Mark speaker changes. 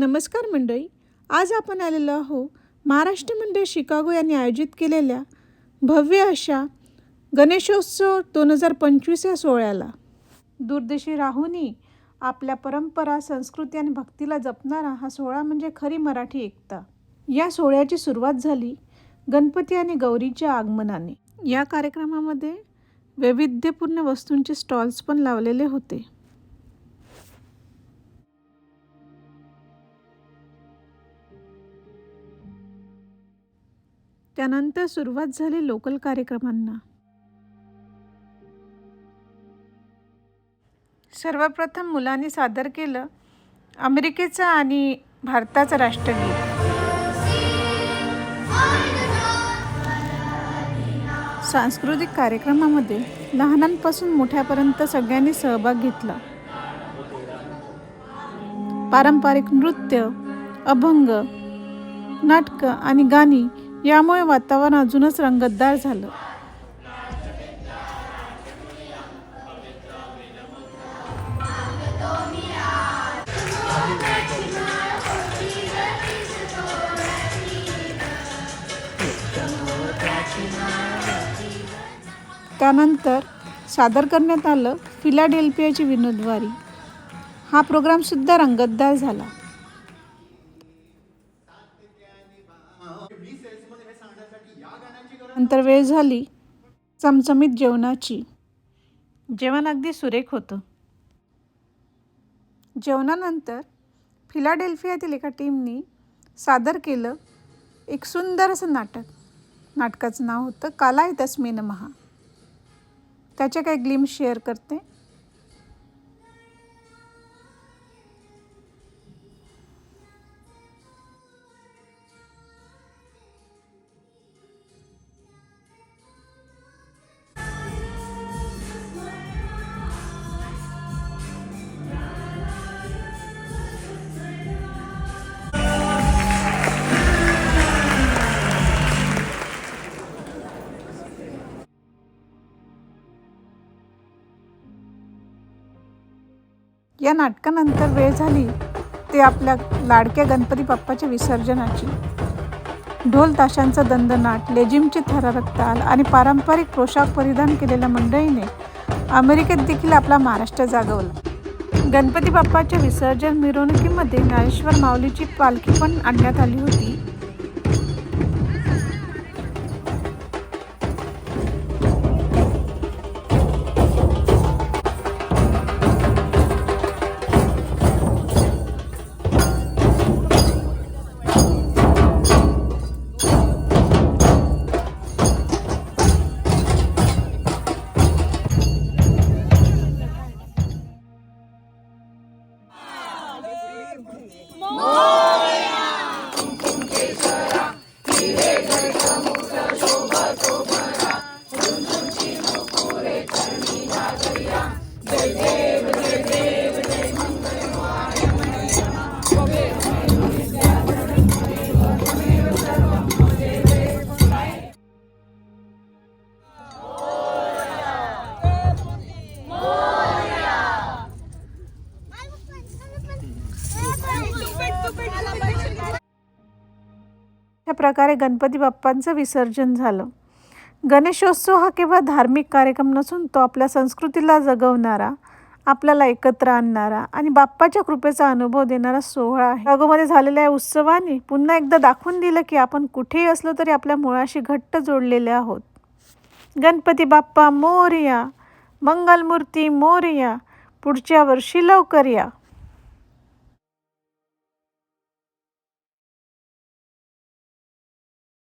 Speaker 1: नमस्कार मंडळी आज आपण आलेलो आहो महाराष्ट्र मंडळ शिकागो यांनी आयोजित केलेल्या भव्य अशा गणेशोत्सव दोन हजार पंचवीस या सोहळ्याला. दूरदेशी राहूनही आपल्या परंपरा संस्कृती आणि भक्तीला जपणारा हा सोहळा म्हणजे खरी मराठी एकता. या सोहळ्याची सुरुवात झाली गणपती आणि गौरीच्या आगमनाने. या कार्यक्रमामध्ये वैविध्यपूर्ण वस्तूंचे स्टॉल्स पण लावलेले होते. त्यानंतर सुरुवात झाली लोकल कार्यक्रमांना. सर्वप्रथम मुलांनी सादर केलं अमेरिकेचं आणि भारताचं राष्ट्रगीत. सांस्कृतिक कार्यक्रमामध्ये लहानांपासून मोठ्यापर्यंत सगळ्यांनी सहभाग घेतला. पारंपरिक नृत्य अभंग नाटकं आणि गाणी यामुळे वातावरण अजूनच रंगतदार झालं. त्यानंतर सादर करण्यात आलं फिलाडेल्फियाची विनोदवारी. हा प्रोग्रामसुद्धा रंगतदार झाला. नंतर वेळ झाली चमचमीत जेवणाची. जेवण अगदी सुरेख होतं. जेवणानंतर फिलाडेल्फियातील एका टीमनी सादर केलं एक सुंदर असं नाटक. नाटकाचं नाव होतं कालाय तस्मे नमहा त्याचे काही ग्लिम शेअर करते. या नाटकानंतर वेळ झाली ते आपल्या लाडक्या गणपती बाप्पाच्या विसर्जनाची. ढोल ताशांचा दंदनाट लेझिमची थरारक ताल आणि पारंपरिक पोशाख परिधान केलेल्या मंडळीने अमेरिकेत देखील आपला महाराष्ट्र जागवला. गणपती बाप्पाच्या विसर्जन मिरवणुकीमध्ये ज्ञानेश्वर माऊलीची पालखी पण आणण्यात आली होती. Oh. अशा प्रकारे गणपती बाप्पांचं विसर्जन झालं. गणेशोत्सव हा केवळ धार्मिक कार्यक्रम नसून तो आपल्या संस्कृतीला जगवणारा आपल्याला एकत्र आणणारा आणि बाप्पाच्या कृपेचा अनुभव देणारा सोहळा आहे. अगोमध्ये झालेल्या या उत्सवाने पुन्हा एकदा दाखवून दिलं की आपण कुठेही असलो तरी आपल्या मुळाशी घट्ट जोडलेले आहोत. गणपती बाप्पा मोरया. मंगलमूर्ती मोरया. पुढच्या वर्षी लवकर या.